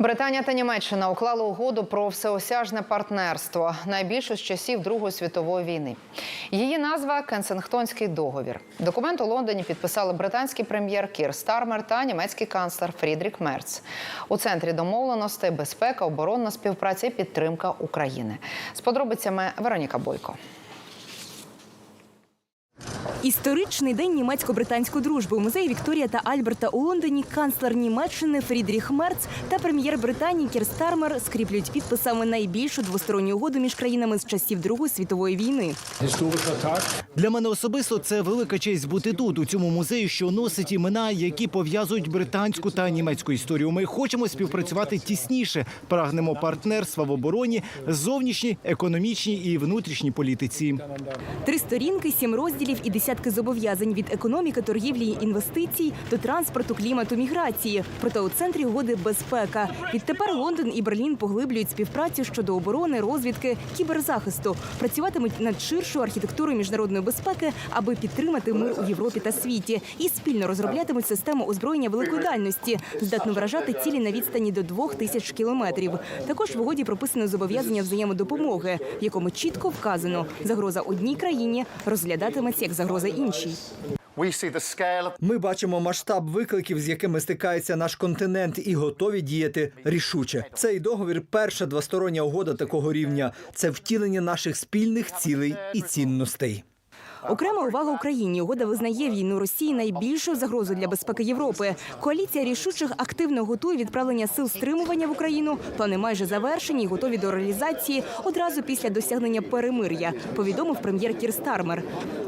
Британія та Німеччина уклали угоду про всеосяжне партнерство, найбільшу з часів Другої світової війни. Її назва Кенсингтонський договір. Документ у Лондоні підписали британський прем'єр Кір Стармер та німецький канцлер Фрідрік Мерц. У центрі домовленостей безпека, оборонна співпраця і підтримка України. З подробицями Вероніка Бойко. Історичний день німецько-британської дружби у музеї Вікторія та Альберта у Лондоні канцлер Німеччини Фрідріх Мерц та прем'єр Британії Кір Стармер скріплюють підписами найбільшу двосторонню угоду між країнами з часів Другої світової війни. Для мене особисто це велика честь бути тут, у цьому музеї, що носить імена, які пов'язують британську та німецьку історію. Ми хочемо співпрацювати тісніше, прагнемо партнерства в обороні, зовнішній, економічній і внутрішній політиці. Три сторінки, сім розділів і десятки зобов'язань від економіки, торгівлі і інвестицій до транспорту, клімату, міграції. Проте у центрі угоди безпека. Відтепер Лондон і Берлін поглиблюють співпрацю щодо оборони, розвідки, кіберзахисту. Працюватимуть над ширшою архітектурою міжнародної безпеки, аби підтримати мир у Європі та світі, і спільно розроблятимуть систему озброєння великої дальності, здатну вражати цілі на відстані до двох тисяч кілометрів. Також в угоді прописано зобов'язання взаємодопомоги, в якому чітко вказано, загроза одній країні розглядатиметься як загроза іншій. Scale of Ми бачимо масштаб викликів, з якими стикається наш континент, і готові діяти рішуче. Цей договір перша двостороння угода такого рівня. Це втілення наших спільних цілей і цінностей. Окрема увага Україні. Угода визнає війну Росії найбільшою загрозою для безпеки Європи. Коаліція рішучих активно готує відправлення сил стримування в Україну. Плани майже завершені і готові до реалізації одразу після досягнення перемир'я. Повідомив прем'єр Кір Стармер.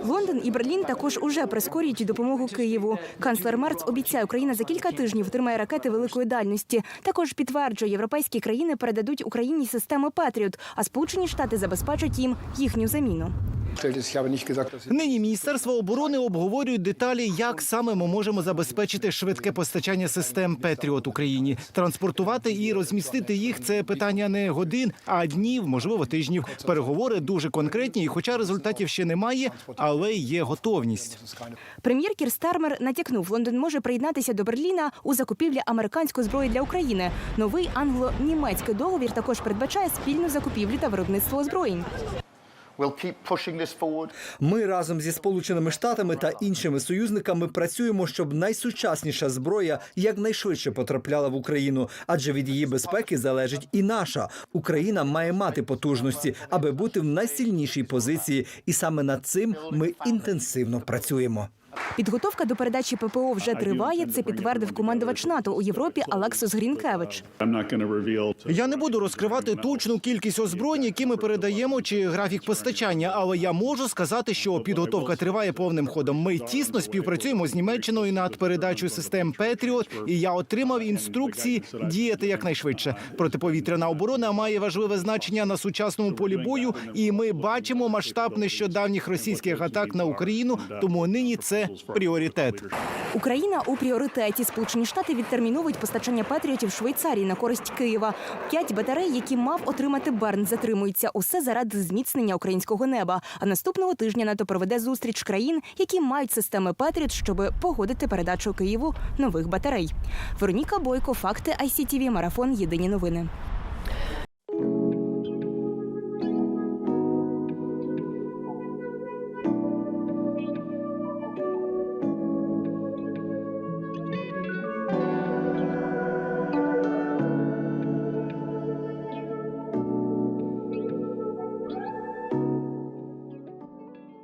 Лондон і Берлін також уже прискорюють допомогу Києву. Канцлер Мерц обіцяє, Україна за кілька тижнів отримає ракети великої дальності. Також підтверджує, європейські країни передадуть Україні системи Петріот, а Сполучені Штати забезпечать їм їхню заміну. Нині Міністерство оборони обговорюють деталі, як саме ми можемо забезпечити швидке постачання систем Петріот Україні. Транспортувати і розмістити їх це питання не годин, а днів, можливо, тижнів. Переговори дуже конкретні, і хоча результатів ще немає, але є готовність. Прем'єр Кір Стармер натякнув, Лондон може приєднатися до Берліна у закупівлі американської зброї для України. Новий англо-німецький договір також передбачає спільну закупівлю та виробництво озброєнь. Ми разом зі Сполученими Штатами та іншими союзниками працюємо, щоб найсучасніша зброя якнайшвидше потрапляла в Україну, адже від її безпеки залежить і наша. Україна має мати потужності, аби бути в найсильнішій позиції, і саме над цим ми інтенсивно працюємо. Підготовка до передачі ППО вже триває. Це підтвердив командувач НАТО у Європі Алексос Грінкевич. Я не буду розкривати точну кількість озброєнь, які ми передаємо, чи графік постачання, але я можу сказати, що підготовка триває повним ходом. Ми тісно співпрацюємо з Німеччиною над передачею систем Петріот, і я отримав інструкції діяти якнайшвидше. Протиповітряна оборона має важливе значення на сучасному полі бою, і ми бачимо масштаб нещодавніх російських атак на Україну. Тому нині це пріоритет. Україна у пріоритеті. Сполучені Штати відтерміновують постачання патріотів Швейцарії на користь Києва. П'ять батарей, які мав отримати Берн, затримуються. Усе заради зміцнення українського неба. А наступного тижня НАТО проведе зустріч країн, які мають системи Петріот, щоб погодити передачу Києву нових батарей. Вероніка Бойко, факти ICTV, марафон. Єдині новини.